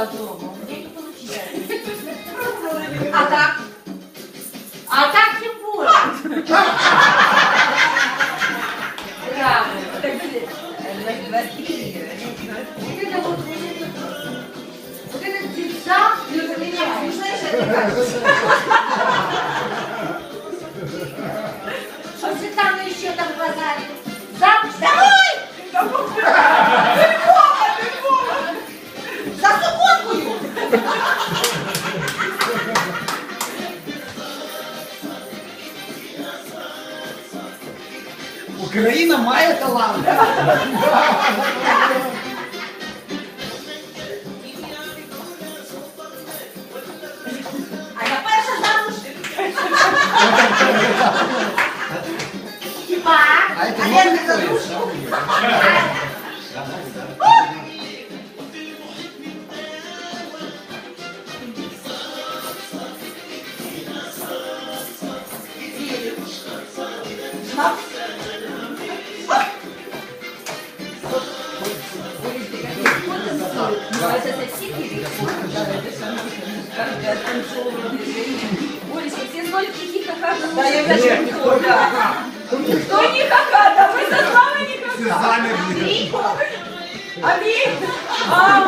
молодому. У меня не получается. А так? А так тем более. Браво. Вот этот тельца, ну, знаешь, это как? суконкою! Україна має талант. А я перша замуж. Хіба? А это А не я не такое, Олечка, все смотрят хихи-ха-ха. Да, я не да. Кто не ха-ха, да вы со Славой не ха-ха. Андрійко, Аминь. А,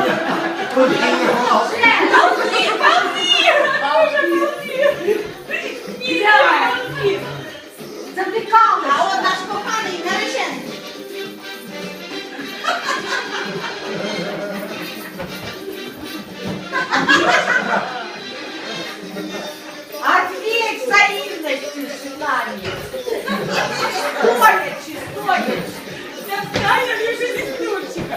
Светлане. Стоячи. Я встала, вижу без ключика.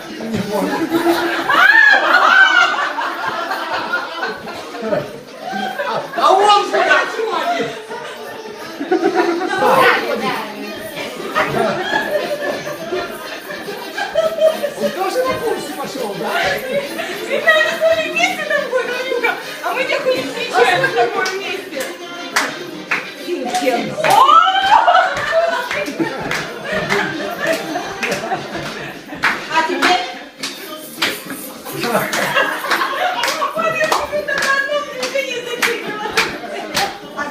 А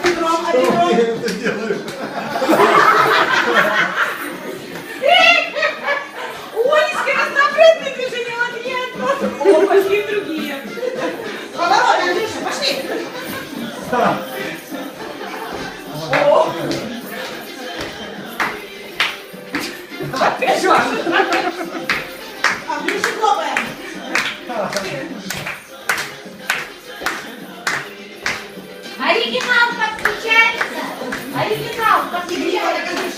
Петром, а Петром? ты делаешь? У Олечки разнообразные движения, вот я О, пошли другие. Хорошо, Андрюша, пошли. О! Опять же. Андрюша, хлопая. Оригинал подключается. Оригинал подключается.